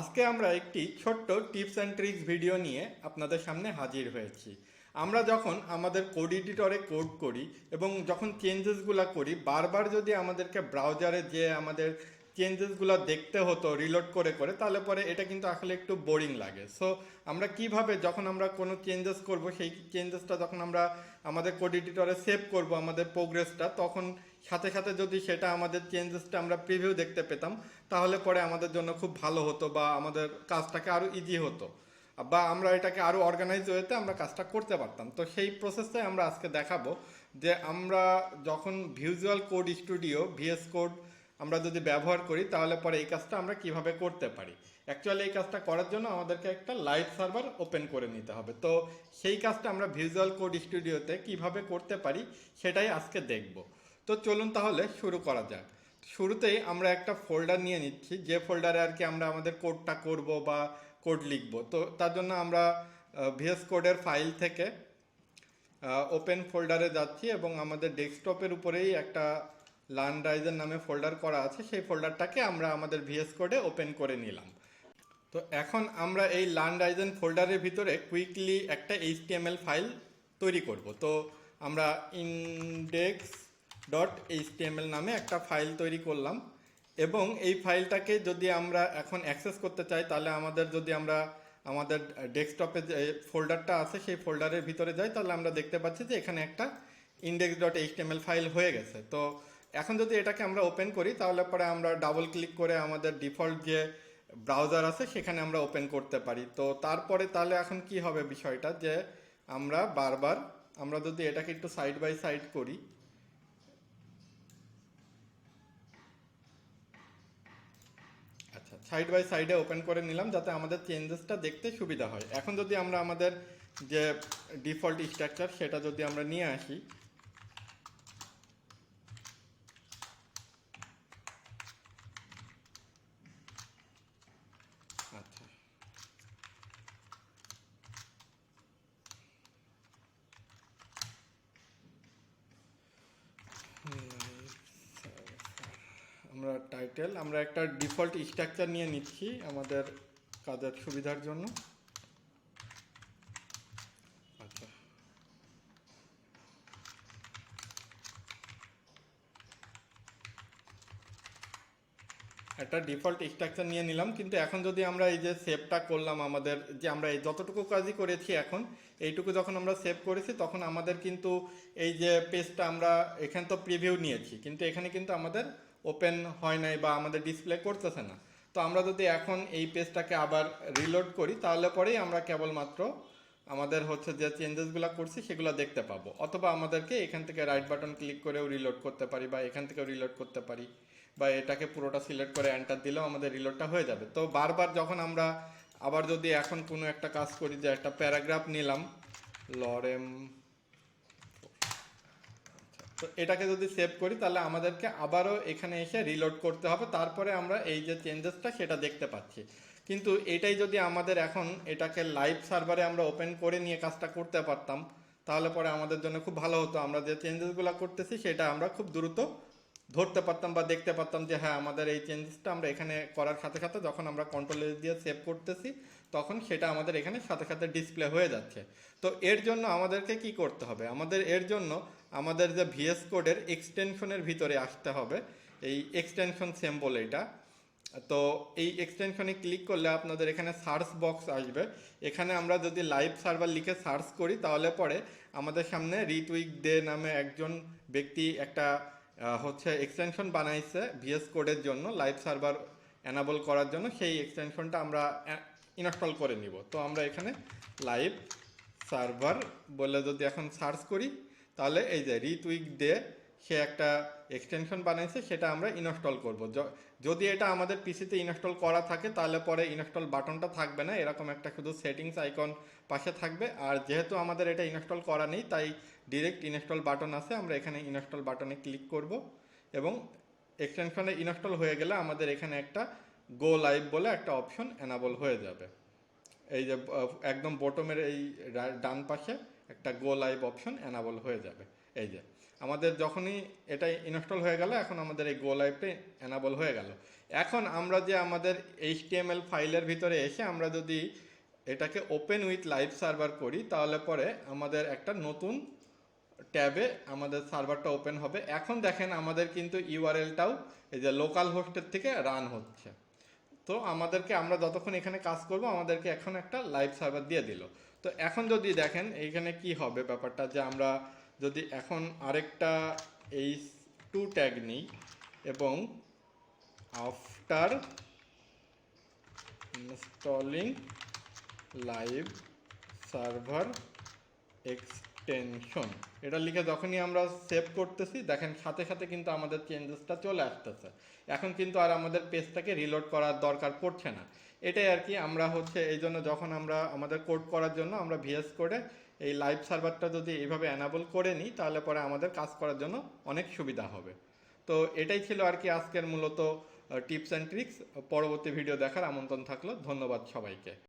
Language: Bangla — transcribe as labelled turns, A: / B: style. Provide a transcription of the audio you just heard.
A: আজকে আমরা একটি ছোট্ট টিপস অ্যান্ড ট্রিক্স ভিডিও নিয়ে আপনাদের সামনে হাজির হয়েছি। আমরা যখন আমাদের কোড এডিটরে কোড করি এবং যখন চেঞ্জেসগুলো করি, বারবার যদি আমাদেরকে ব্রাউজারে যে আমাদের চেঞ্জেসগুলো দেখতে হতো রিলোড করে করে, তাহলে পরে এটা কিন্তু আসলে একটু বোরিং লাগে। সো আমরা কীভাবে যখন আমরা কোনো চেঞ্জেস করব, সেই চেঞ্জেসটা যখন আমরা আমাদের কোড এডিটরে সেভ করব আমাদের প্রোগ্রেসটা তখন সাথে সাথে যদি সেটা আমাদের চেঞ্জেসটা আমরা প্রিভিউ দেখতে পেতাম, তাহলে পরে আমাদের জন্য খুব ভালো হতো বা আমাদের কাজটাকে আরও ইজি হতো। বা আমরা এটাকে আরও অর্গানাইজ ওয়েতে আমরা কাজটা করতে পারতাম। তো সেই প্রসেসটাই আমরা আজকে দেখাবো যে আমরা যখন visual code studio VS code আমরা যদি ব্যবহার করি, তাহলে পরে এই কাজটা আমরা কীভাবে করতে পারি? অ্যাকচুয়ালি এই কাজটা করার জন্য আমাদেরকে একটা লাইভ সার্ভার ওপেন করে নিতে হবে। তো সেই কাজটা আমরা ভিজুয়াল কোড স্টুডিওতে কীভাবে করতে পারি, সেটাই আজকে দেখব। তো চলুন তাহলে শুরু করা যাক। শুরুতেই আমরা একটা ফোল্ডার নিয়ে নিচ্ছি। যে ফোল্ডারে আর কি আমরা আমাদের কোডটা করব বা কোড লিখব। তো তার জন্য আমরা ভিএস কোডের ফাইল থেকে ওপেন ফোল্ডারে যাচ্ছি এবং আমাদের ডেস্কটপের উপরেই একটা লার্ন রাইজার নামে ফোল্ডার করা আছে, সেই ফোল্ডারটাকে আমরা আমাদের ভিএস কোডে ওপেন করে নিলাম। তো এখন আমরা এই লার্ন রাইজেন ফোল্ডারের ভিতরে কুইকলি একটা এইচটিএমএল ফাইল তৈরি করব। তো আমরা ইন্ডেক্স ডট এইচটিএমএল নামে একটা ফাইল তৈরি করলাম এবং এই ফাইলটাকে যদি আমরা এখন অ্যাক্সেস করতে চাই, তাহলে আমাদের যদি আমরা আমাদের ডেস্কটপে যে ফোল্ডারটা আছে, সেই ফোল্ডারের ভিতরে যাই, তাহলে আমরা দেখতে পাচ্ছি যে এখানে একটা ইন্ডেক্স ডট এইচটিএমএল ফাইল হয়ে গেছে। তো এখন যদি এটাকে আমরা ওপেন করি, তাহলে পরে আমরা ডাবল ক্লিক করে আমাদের ডিফল্ট যে ব্রাউজার আছে, সেখানে আমরা ওপেন করতে পারি। তো তারপরে তাহলে এখন কি হবে বিষয়টা? যে আমরা বারবার, আমরা যদি এটাকে একটু সাইড বাই সাইড করি আচ্ছা সাইড বাই সাইডে ওপেন করে নিলাম, যাতে আমাদের চেঞ্জেসটা দেখতে সুবিধা হয়। এখন যদি আমরা আমাদের যে ডিফল্ট স্ট্রাকচার সেটা যদি আমরা নিয়ে আসি আচ্ছা আমরা টাইটেল আমরা একটা ডিফল্ট স্ট্রাকচার নিয়ে নিচ্ছি আমাদের কাজের সুবিধার জন্য। আচ্ছা। একটা ডিফল্ট স্ট্রাকচার নিয়ে নিলাম, কিন্তু এখন যদি আমরা এই যে সেভটা করলাম আমাদের, যে আমরা এই যতটুকু কাজই করেছি এখন, এইটুকু যখন আমরা সেভ করেছি, তখন আমাদের কিন্তু এই যে পেজটা আমরা এখানে তো প্রিভিউ নিয়েছি, কিন্তু এখানে কিন্তু আমাদের ওপেন হয় নাই বা আমাদের ডিসপ্লে করতেছে না। তো আমরা যদি এখন এই পেজটাকে আবার রিলোড করি, তাহলে পরেই আমরা কেবলমাত্র আমাদের হচ্ছে যে চেঞ্জেসগুলো করছি, সেগুলো দেখতে পাবো। অথবা আমাদেরকে এখান থেকে রাইট বাটন ক্লিক করেও রিলোড করতে পারি বা এখান থেকেও রিলোড করতে পারি বা এটাকে পুরোটা সিলেক্ট করে অ্যান্টার দিলেও আমাদের রিলোডটা হয়ে যাবে। তো বারবার যখন আমরা আবার যদি এখন কোনো একটা কাজ করি যে একটা প্যারাগ্রাফ নিলাম লরেম তো এটাকে যদি সেভ করি, তাহলে আমাদেরকে আবারও এখানে এসে রিলোড করতে হবে। তারপরে আমরা এই যে চেঞ্জেসটা সেটা দেখতে পাচ্ছি। কিন্তু এটাই যদি আমাদের এখন এটাকে লাইভ সার্ভারে আমরা ওপেন করে নিয়ে কাজটা করতে পারতাম, তাহলে পরে আমাদের জন্য খুব ভালো হতো। আমরা যে চেঞ্জেসগুলো করতেছি, সেটা আমরা খুব দ্রুত ধরতে পারতাম বা দেখতে পারতাম যে হ্যাঁ আমাদের এই চেঞ্জেসটা আমরা এখানে করার সাথে সাথে যখন আমরা কন্ট্রোল দিয়ে সেভ করতেছি, তখন সেটা আমাদের এখানে সাথে সাথে ডিসপ্লে হয়ে যাচ্ছে। তো এর জন্য আমাদেরকে কি করতে হবে? আমাদের এর জন্য আমাদের যে ভিএস কোডের এক্সটেনশনের ভিতরে আসতে হবে, এই এক্সটেনশন সিম্বল এটা। তো এই এক্সটেনশনে ক্লিক করলে আপনাদের এখানে সার্চ বক্স আসবে। এখানে আমরা যদি লাইভ সার্ভার লিখে সার্চ করি, তাহলে পরে আমাদের সামনে রিটুইক ডে নামে একজন ব্যক্তি একটা হচ্ছে এক্সটেনশন বানাইছে ভিএস কোডের জন্য লাইভ সার্ভার এনাবল করার জন্য, সেই এক্সটেনশনটা আমরা ইনস্টল করে নিব। তো আমরা এখানে লাইভ সার্ভার বলে যদি এখন সার্চ করি, তাহলে এই যে রিটুইক ডে সে একটা এক্সটেনশন বানাইছে, সেটা আমরা ইনস্টল করব। যদি এটা আমাদের পিসিতে ইনস্টল করা থাকে, তাহলে পরে ইনস্টল বাটনটা থাকবে না। এরকম একটা শুধু সেটিংস আইকন পাশে থাকবে। আর যেহেতু আমাদের এটা ইনস্টল করা নেই, তাই ডিরেক্ট ইনস্টল বাটন আছে। আমরা এখানে ইনস্টল বাটনে ক্লিক করব এবং এক্সটেনশনে ইনস্টল হয়ে গেলে আমাদের এখানে একটা গো লাইভ বলে একটা অপশন অ্যানাবল হয়ে যাবে। এই যে একদম বটমের এই ডান পাশে একটা গো লাইভ অপশন অ্যানাবল হয়ে যাবে। এই যে আমাদের যখনই এটা ইনস্টল হয়ে গেল, এখন আমাদের এই গো লাইভটা অ্যানাবল হয়ে গেল। এখন আমরা যে আমাদের এইচটিএমএল ফাইলের ভিতরে এসে আমরা যদি এটাকে ওপেন উইথ লাইভ সার্ভার করি, তাহলে পরে আমাদের একটা নতুন ট্যাবে আমাদের সার্ভারটা ওপেন হবে। এখন দেখেন আমাদের কিন্তু ইউআরএলটাও এই যে লোকাল হোস্টের থেকে রান হচ্ছে। তো আমাদেরকে আমরা যতক্ষণ এখানে কাজ করব, আমাদেরকে এখন একটা লাইভ সার্ভার দিয়ে দিল। তো এখন যদি দেখেন, এইখানে কি হবে ব্যাপারটা যে আমরা যদি এখন আরেকটা এই টু ট্যাগ নিই এবং after installing live server extension. এটা লিখে যখনই আমরা সেভ করতেছি, দেখেন সাথে সাথে কিন্তু আমাদের চেঞ্জেসটা চলে আসতেছে। এখন কিন্তু আর আমাদের পেজটাকে রিলোড করার দরকার পড়ছে না। এটাই আর কি, আমরা হচ্ছে এই জন্য যখন আমরা আমাদের কোড করার জন্য আমরা ভিএস কোডে এই লাইভ সার্ভারটা যদি এইভাবে অ্যানাবল করে নিই, তাহলে পরে আমাদের কাজ করার জন্য অনেক সুবিধা হবে। তো এটাই ছিল আর কি আজকের মূলত টিপস অ্যান্ড ট্রিক্স পরবর্তী ভিডিও দেখার আমন্ত্রণ থাকল। ধন্যবাদ সবাইকে।